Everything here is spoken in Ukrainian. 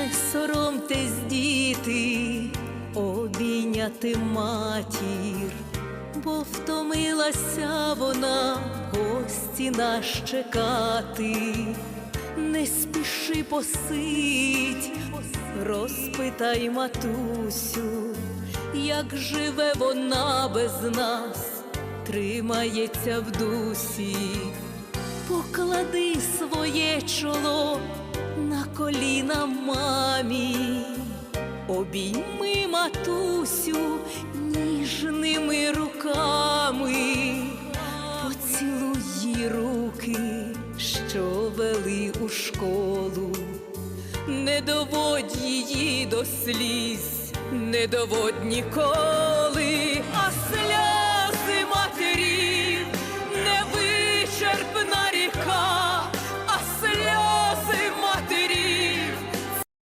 Не соромтесь, діти, обійняти матір, бо втомилася вона гості нас чекати. Не спіши посить, розпитай матусю, як живе вона без нас, тримається в дусі, поклади своє чоло на коліна мамі, обійми матусю ніжними руками, поцілуй її руки, що вели у школу, не доводь її до сліз, не доводь ніколи,